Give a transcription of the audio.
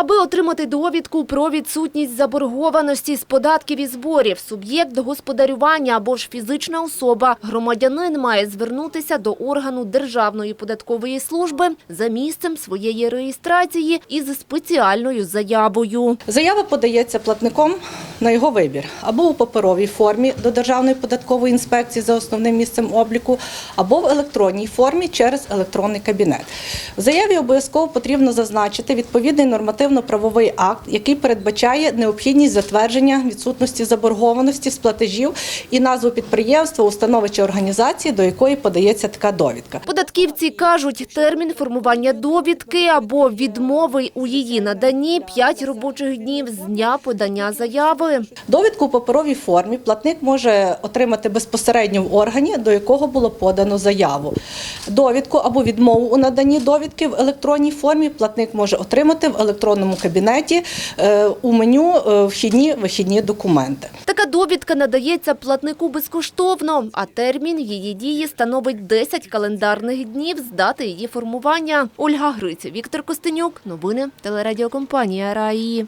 Аби отримати довідку про відсутність заборгованості з податків і зборів, суб'єкт господарювання або ж фізична особа, громадянин має звернутися до органу Державної податкової служби за місцем своєї реєстрації із спеціальною заявою. Заява подається платником на його вибір або у паперовій формі до Державної податкової інспекції за основним місцем обліку, або в електронній формі через електронний кабінет. В заяві обов'язково потрібно зазначити відповідний нормативно-правовий акт, який передбачає необхідність затвердження відсутності заборгованості з платежів і назву підприємства, установи чи організації, до якої подається така довідка. Податківці кажуть, термін формування довідки або відмови у її наданні 5 робочих днів з дня подання заяви. Довідку у паперовій формі платник може отримати безпосередньо в органі, до якого було подано заяву. Довідку або відмову у наданні довідки в електронній формі платник може отримати в електронному кабінеті е, у меню е, вхідні вихідні документи. Така довідка надається платнику безкоштовно, а термін її дії становить 10 календарних днів з дати її формування. Ольга Гриця, Віктор Костенюк. Новини телерадіокомпанія «Раї».